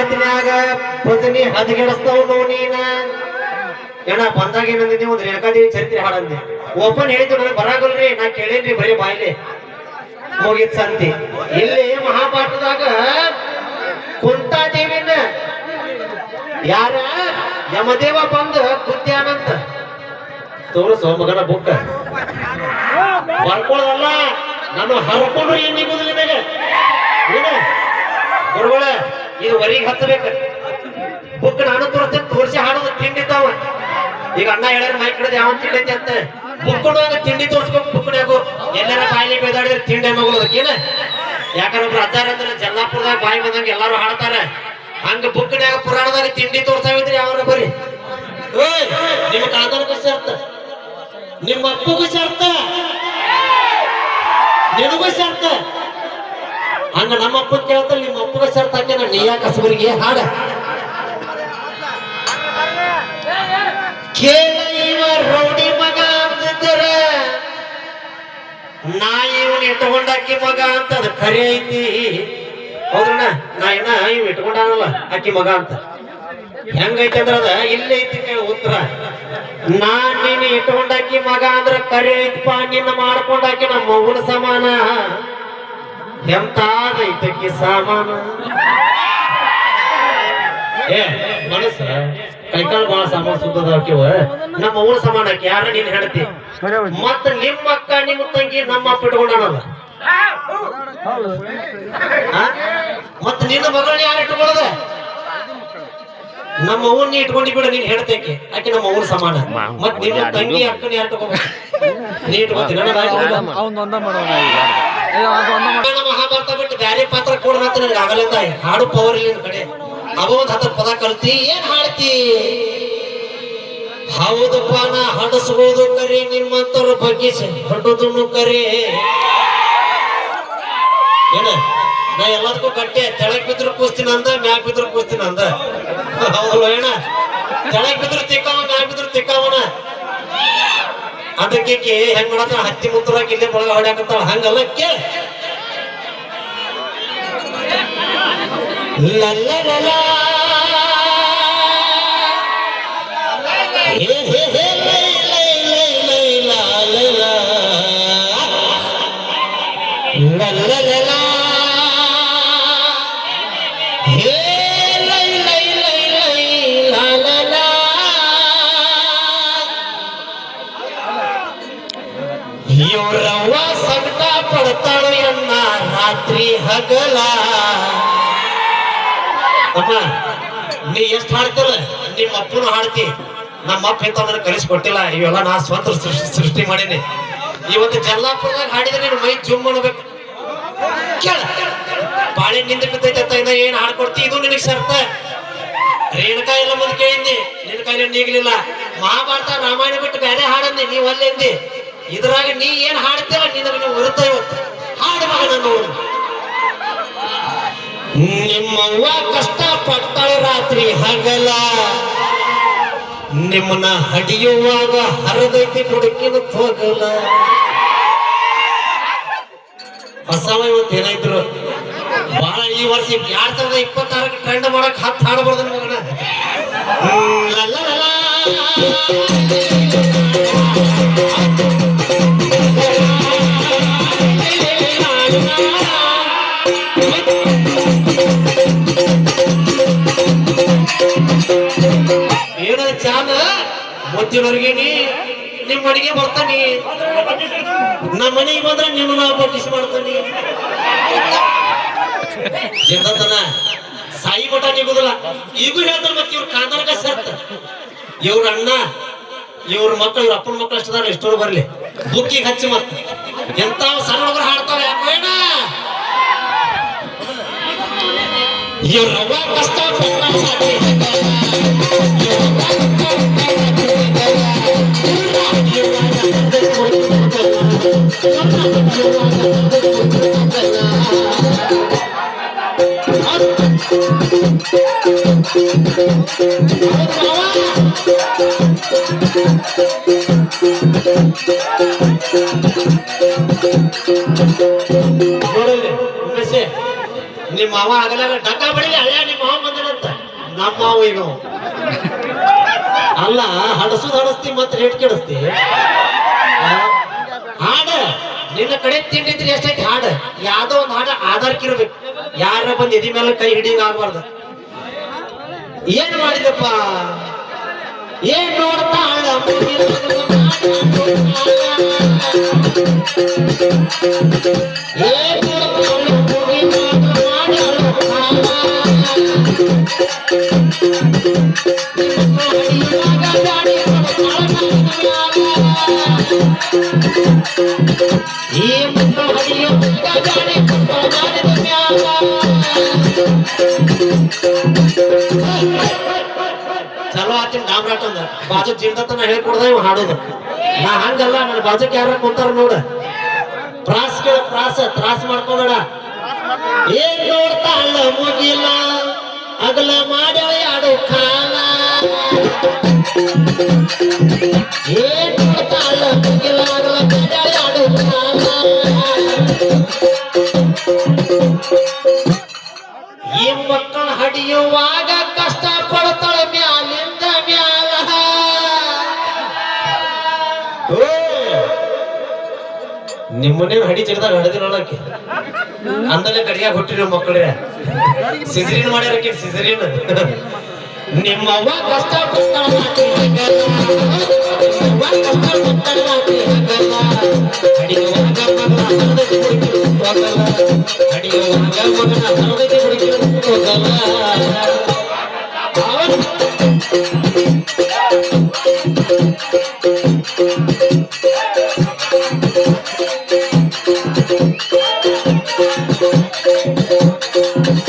ಮಾತಿನ್ಯಾಗ ಭಜನಿ ಹದಗೆಡಿಸ್ತಾವ್ ನೀನ? ಏನ ಬಂದಾಗ ಏನಂದಿದ್ದೆ ಒಂದು ರೇಖಾದೇವಿ ಚರಿತ್ರೆ ಹಾಡಂದೆ. ಓಪನ್ ಹೇಳಿದ್ರು ನನಗೆ ಬರಾಗಲ್ರಿ, ನಾ ಕೇಳೇನ್ರಿ ಬರೀ ಬಾಯ್ಲೆ ಹೋಗಿದ್ ಸಂತಿ. ಇಲ್ಲಿ ಮಹಾಭಾರತದಾಗ ಕುಂತಾದೇವಿನ ಯಾರ? ಯಮದೇವ ಬಂದು ಕುತ್ಯಾನಂತ. ತೋರು ಮಗನ ಬುಕ್ಕ. ಬರ್ಕೊಳ್ಳೋದಲ್ಲ ನಾನು ಹರ್ಕೊಂಡು ಏನ್ ನಿಗುದಿಲ್ಲ ಇದು ಹೊರಗೆ ಹತ್ತಬೇಕು. ಬುಕ್ ನಾನು ತೋರಿಸ್ತೇನೆ ತೋರಿಸಿ ಹಾಡೋದು ತಿಂಡಿ ತಾವ. ಈಗ ಅಣ್ಣ ಹೇಳ್ಯಾರ, ಮೈ ಕಡೆ ಯಾವ ತಿಂಡಿ ಅಂತ. ಬುಕ್ ಕೊಡುವಾಗ ತಿಂಡಿ ತೋರಿಸ್ಬೇಕು ಬುಕ್ನ್ಯಾಗು ಎಲ್ಲಾರ ಬಾಯಿಲಿ ಬೇದಾಡಿದ್ರೆ ತಿಂಡಿ ಮಗಳದಕ್ಕೇನ ಯಾಕಂದ್ರೆ ಒಬ್ರು ಅಜ್ಜಾರ ಅಂದ್ರೆ ಜಲ್ಲಾಪುರದಾಗ ಬಾಯಿ ಬಂದಂಗ ಎಲ್ಲಾರು ಹಾಡ್ತಾರ. ಹಂಗ ಬುಕ್ನ್ಯಾಗ ಪುರಾಣದಾಗ ತಿಂಡಿ ತೋರ್ಸಾವಿದ್ರಿ ಯಾವ್ರ ಬರೀ? ನಿಮ್ ನಿಮ್ಮ ಕಾದನಕ ಶರ್ತ. ನಿಮ್ಮ ಅಪ್ಪಗೂ ಶರ್ತ. ನಿನಗೂ ಶರ್ತ. ನಮ್ಮ ಅಪ್ಪ ಕೇಳ್ತಾರೆ ನಿಮ್ಮ ಅಪ್ಪಗ ಶರ್ತ ಹಾಕ್ಯಾನ, ನೀ ಯಾಕೆ ಹಾಡ? ಇವ ರೌಡಿ ಮಗ ಅಂದಿದ್ದರ ನಾ ಇವನ್ ಇಟ್ಕೊಂಡಾಕಿ ಮಗ ಅಂತ ಅದು ಖರೆ ಐತಿ. ಹೌದಣ್ಣ ನಾ ಇನ್ನ ಇವ್ ಇಟ್ಕೊಂಡಾನಲ್ಲ ಅಕ್ಕಿ ಮಗ ಅಂತ. ಹೆಂಗೈತಿ ಅಂದ್ರ ಅದ, ಇಲ್ಲೇ ಐತಿ ಉತ್ತರ. ನಾ ನೀನು ಇಟ್ಕೊಂಡಾಕಿ ಮಗ ಅಂದ್ರ ಕರೆ ಐತಿಪ್ಪ, ನಿನ್ನ ಮಾಡ್ಕೊಂಡಾಕಿ ನಮ್ಮ ಮಗುನ ಸಮಾನ. ಎಂತಾದೈತಕ್ಕಿ ಸಾಮಾನ? ಏ ಮನಸ್ಸ ಕೈಕಾಲು ಬಹಳ ಸಾಮಾನು ಸುತ್ತದಾಕಿವ ನಮ್ಮ ಊರ ಸಮಾನಕ್ಕೆ ಆಕಿ ಯಾರ ನೀನ್ ಹೇಳ್ತಿ ಮತ್ತ ನಿಮ್ಮ ಅಕ್ಕ ನಿಮ್ಮ ತಂಗಿ ನಮ್ಮ ಅಪ್ಪ ಇಟ್ಕೊಂಡಾನಲ್ಲ? ಮತ್ತ ನಿನ್ನ ಮಗಳನ್ನ ಯಾರು ಇಟ್ಕೊಳ್ಳೋದ? ನಮ್ಮ ಅವ್ವನ್ನ ಇಟ್ಕೊಂಡಿ ಬಿಡ ನೀನ್ ಹೇಳ್ತೇಕೆ ಆಕೆ ನಮ್ಮ ಅವ್ನ ಸಮಾನ. ಮತ್ ನಿನ್ನ ತಂಗಿ ಅಕ್ಕನ ಯಾರು ಇಟ್ಕೊಂಡ ನೀ ಇಟ್ಕೊತೀನಿ ಬಿಟ್ಟು ಬ್ಯಾರೆ ಪಾತ್ರ ಕೊಡ್ರ ಅಂತ ನನಗೆ ಹಾಡು ಪವರ್ ಇಲ್ಲ ಕಡೆ. ಅವ ಒಂದ್ ಪದ ಕಲ್ತಿ, ಏನ್ ಹಾಡ್ತಿ? ಹೌದಪ್ಪ ನಾ ಹಡಸ್ಬೋದು ಕರೆ, ನಿಮ್ಮಂತವ್ರ ಬಗ್ಗೆ ಹೊಟ್ಟುದನ್ನು ಕರೆ. ಏನ? ನಾ ಎಲ್ಲದಕ್ಕೂ ಕಟ್ಟೆ ತೆಳಕ್ ಬಿದ್ರು ಕೂಸ್ತೀನಿ ಅಂದ ಮ್ಯಾಕ್ ಬಿದ್ರು ಕೂಸ್ತೀನಿ ಅಂದ. ಹೌದಲ್ಲ ಏನ? ತೆಳಕ್ ಬಿದ್ರು ತಿಕ್ಕವ ಮ್ಯಾಕ್ ಬಿದ್ರು ತಿಕ್ಕವನ? ಅದಕ್ಕೆ ಕೇ ಹೆಂಗ್ ಮಾಡತ್ತ? ಹತ್ತಿ ಮುತ್ತರಾಗಿ ಇಲ್ಲೇ ಬಳಗ ಹೊಡ್ಯಾಕತ್ತಾಳ ಹಂಗಲ್ಲ? ಕೇಳ. ಲಲ್ಲ ಲಲ್ಲ ಹೇ ಹೇ ನೀ ಎಷ್ಟ್ ಹಾಡ್ತಿಲ್ಲ ನಿಮ್ಮ ಅಪ್ಪನು ಹಾಡ್ತಿ. ನಮ್ಮ ಅಪ್ಪ ನನಗೆ ಕಲಿಸ್ಕೊಟ್ಟಿಲ್ಲ ಇವೆಲ್ಲ ನಾ ಸ್ವಂತ ಸೃಷ್ಟಿ ಮಾಡೀನಿ. ಇವತ್ತು ಜಲ್ಲಾಪುರದಾಗ ಹಾಡಿದ್ರೆ ನೀನು ಮೈ ಜುಮ್ ಮಾಡ್ಬೇಕು. ಕೇಳ. ಬಾಳೆ ನಿಂದ ಬಿದ್ದೈತೆ ಅಂತ ಏನ್ ಹಾಡ್ಕೊಡ್ತಿ ಇದು ನಿನಗೆ ಸರ್ತ ರೇಣುಕಾ ಎಲ್ಲ ಮುಂದೆ ಕೇಳಿದ್ನಿ. ನಿನ್ನ ಕೈಲಿ ನೀಗ್ಲಿಲ್ಲ. ಮಹಾಭಾರತ ರಾಮಾಯಣ ಬಿಟ್ಟು ಬೇರೆ ಹಾಡಂದಿ ನೀವ್ ಅಲ್ಲೆಂದಿ ಇದ್ರಾಗ ನೀ ಏನ್ ಹಾಡ್ತೀರ ನಿನ್ನ ನೀವು ಹೊರತ ಇವತ್ತು. ಹಾಡು ಮಗನ ನೋಡು ನಿಮ್ಮವ್ವ ಕಷ್ಟ ಪಡ್ತಾಳೆ ರಾತ್ರಿ ಹಗಲ. ನಿಮ್ಮನ್ನ ಹಡಿಯುವಾಗ ಹರದೈತಿ ಹುಡುಕಿನ ಹೋಗಲ ಬಸವ ಇವತ್ತು ಏನಾಯ್ತು ಬಹಳ ಈ ವರ್ಷ ಎರಡ್ ಸಾವಿರದ ಇಪ್ಪತ್ತಾರಕ್ಕೆ ಟ್ರೆಂಡ್ ಮಾಡಕ್ ಹತ್ತು ಹಾಡಬಾರ್ದು ಮಗನ. ಮುಚ್ಚಿನವ್ರಿಗೆ ನೀ ನಿಮ್ಮ ಮನೆಗೆ ಬರ್ತಾನೆ. ನಮ್ಮ ಮನೆಗೆ ಬಂದ್ರೆ ನಿಮ್ಮನ್ನ ನಾವು ಮಾಡ್ತಾನೆ. ಸಾಯಿ ಮಠ ನಿಗುದಿಲ್ಲ. ಈಗೂ ಹೇಳ್ತಾರೆ ಮತ್ತೆ ಇವ್ರ ಕಾಂದರ್ಗ ಸರ್ತ. ಇವ್ರ ಅಣ್ಣ, ಇವ್ರ ಮಕ್ಕಳು ಇವ್ರ ಅಪ್ಪನ ಮಕ್ಕಳು ಅಷ್ಟದಾರ ಎಷ್ಟೋರು ಬರ್ಲಿ. ಬುಕ್ಕಿಗೆ ಹಚ್ಚಿ ಮತ್ತೆ. ಎಂತ ಸಣ್ಣ ಹುಡುಗರು ಹಾಡ್ತಾರೆ ಯಾಕೋ ಇವ್ರ ಕಷ್ಟ ನಿಮ್ಮ ಮಾವ ಆಗಲಾಗ ಡಕ್ಕ ಬಡಿಲಿ ಅಲ್ಲ ನಿಮ್ಮ ಮಾವ ಬಂದನಂತ ನಮ್ಮ ಮಾವ ಈಗ. ಅಲ್ಲ, ಹಡಸುದ್ ಹಡಸ್ತಿ ಮತ್ತೆ ರೇಟ್ ಕೆಡಿಸ್ತಿ? ಹಾಡ. ನಿನ್ನ ಕಡೆ ತಿಂಡಿದ್ರಿ ಎಷ್ಟೈತಿ? ಹಾಡ. ಯಾವ್ದೋ ಒಂದು ಹಾಡ ಆಧಾರಕ್ಕೆ ಇರ್ಬೇಕು. ಯಾರ ಬಂದ್ ಎದಿ ಮೇಲೆ ಕೈ ಹಿಡಿಯಂಗ ಆಗ್ಬಾರ್ದು. ಏನ್ ಮಾಡಿದಪ್ಪ ಏನ್ ಮುಗಿಲ ಏನ್ ಚಲೋ ಆತಿನ ಡಾಮ್ರಾಟ್ ಅಂದ ಬಾಜು ಜಿಂದತನ ಹೇಳ್ಕೊಡ್ದ ಇವ್ ಹಾಡೋದು ನಾ ಹಂಗಲ್ಲ ನನ್ನ ಬಾಜುಕ್ ಯಾರ ಕುಂತಾರ ನೋಡ ಪ್ರಾಸ್ ಕೇಳ ಪ್ರಾಸ ತ್ರಾಸ ಮಾಡ್ಕೋಬೇಡ ಏನ್ ನೋಡ್ತಾಳ ಮುಗಿಲ ಅಗಲ ಮಾಡ್ಯಾಳ ಯಾಡು ಕಾಲ ಏನ್ ಮಕ್ಕಳ ಹಡಿಯುವಾಗ ಕಷ್ಟ ಪಡ್ತಾಳ ಮ್ಯಾಲಿಂದ ಮ್ಯಾಲ. ನಿಮ್ಮನೆ ಹಡಿ ಚಿಡ್ದಾಗ ಹಡದಿ ನೋಡಕ್ಕೆ ಅಂದಲೇ ಕಡಿಯಾಗ ಹುಟ್ಟಿರೋ ಮಕ್ಕಳೇ. ಸಿಸರಿನ್ ಮಾಡ್ಯಾರಕ್ಕೆ ಸಿಸರಿನ್. ನಿಮ್ಮವ್ವ ಕಷ್ಟ ಪಡ್ತಾಳ ಅಡಿಯುವಾಗ ಮಗನ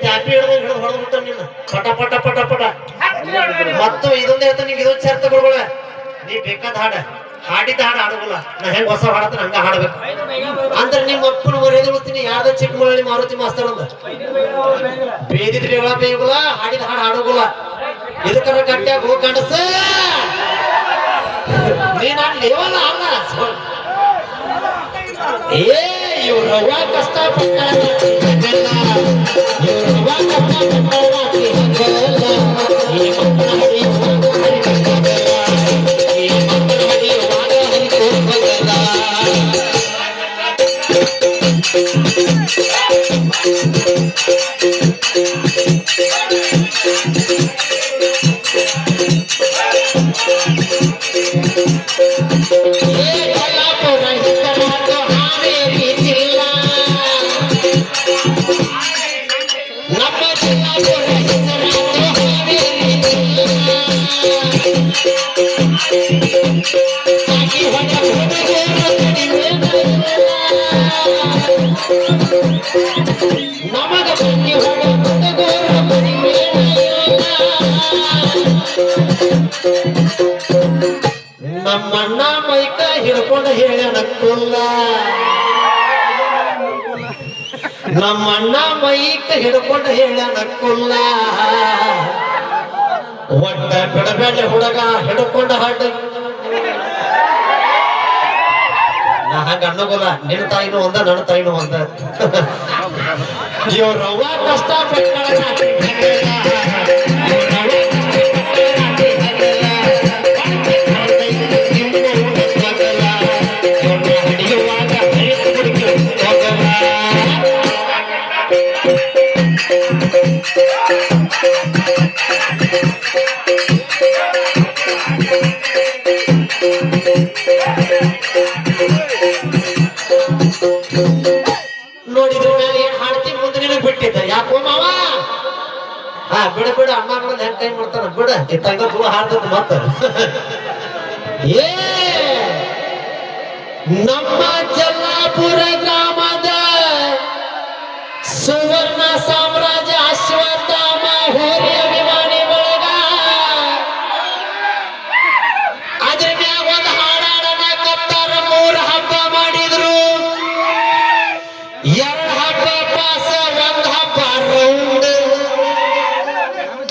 ತ್ಯಾಪಿ ಹಿಡಿದು ಹಿಡಿದು ಹೊಡೆದು ನಿನ್ನ ಪಟ ಪಟ ಪಟ ಪಟ. ಮತ್ತು ಇದೊಂದು ಹೇಳ್ತಾನೆ ನಿಂಗೆ ಇದೊಂದು ಸೇರ್ತ ಗುರುಗಳ. ನೀ ಬೇಕಾದ ಹಾಡ. ಹಾಡಿದ ಹಾಡು ಹಾಡೋದಿಲ್ಲ. ನಾ ಹೆಂಗ್ ಹೊಸ ಹಾಡತ್ತ ಹಂಗ ಹಾಡ್ಬೇಕು. ಅಂದ್ರೆ ನಿಮ್ಮ ಅಪ್ಪನ ಮರ್ಯಾದೆ ಬಿಡ್ತೀನಿ ಯಾರ್ದ ಚಿಕ್ಕಮಗಳಳಿ ಮಾರುತಿ ಮಾಸ್ತರ್ ಅಂದ. ಬೇದಿದ್ ಬೇಗಳ ಹಾಡಿದ ಹಾಡು ಹಾಡೋಗುಲ್ಲ ಇದಕ್ಕರ ಗಟ್ಟಿಯಾಗ ಹೋಗಿ ಕಾಣಿಸ. ನೀನ್ ನಾನು ಲೇವಲ್ಲ ಅಲ್ಲ. ಏ ಇವ್ರವ್ವ ಕಷ್ಟ ಪಟ್ಟಾಳ ಇವ್ರವ್ವ ಕಷ್ಟ ಪಟ್ಟಾಳ ಈ ಮಕ್ಕಳ ನಮ್ಮಣ್ಣ ಮೈಕ ಹಿಡ್ಕೊಂಡು ಹೇಳ್ಯಾನ ಕುಲ್ಲ. ನಮ್ಮಣ್ಣ ಮೈಕ ಹಿಡ್ಕೊಂಡು ಹೇಳ್ಯಾನ ಒಟ್ಟ ಬಿಡಬೇಡ ಹುಡುಗ ಹಿಡ್ಕೊಂಡು ಹಾಡು ನಾ ಹಂಗ ಅನ್ನಗೋಲ್ಲ ನಿನ್ನ ತಾಯಿನೂ ಒಂದ ನನ್ನ ತಾಯಿನೂ ಒಂದ ಇವ್ರವ್ವ ಕಷ್ಟ ನೋಡಿದ್ರ ಬಿಡ ಬಿಡ, ಅಣ್ಣ ನೋಡ್ ಹೆಂಗ್ ಕೈ ಮಾಡ್ತಾನ. ಬಿಡ ಇತ್ತಂಗ ದೂರ ಹಾಡ್ತದ ಮತ್ತ. ಏ! ನಮ್ಮ ಜಲ್ಲಾಪುರ ಗ್ರಾಮದ ಸುವರ್ಣ ಸಾಮ್ರಾಜ್ಯ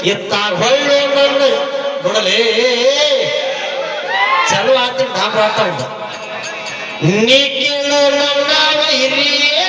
ಎತ್ತ ಹೊಳ್ಳು ಮಣ್ಣು ನೋಡಲೇ. ಚಲೋ ಆಗ್ತೀನಿ ಡಾಬ್ರ ಆತ ನೀ ಕೇಳೋ ನನ್ನ ಹಿರಿಯ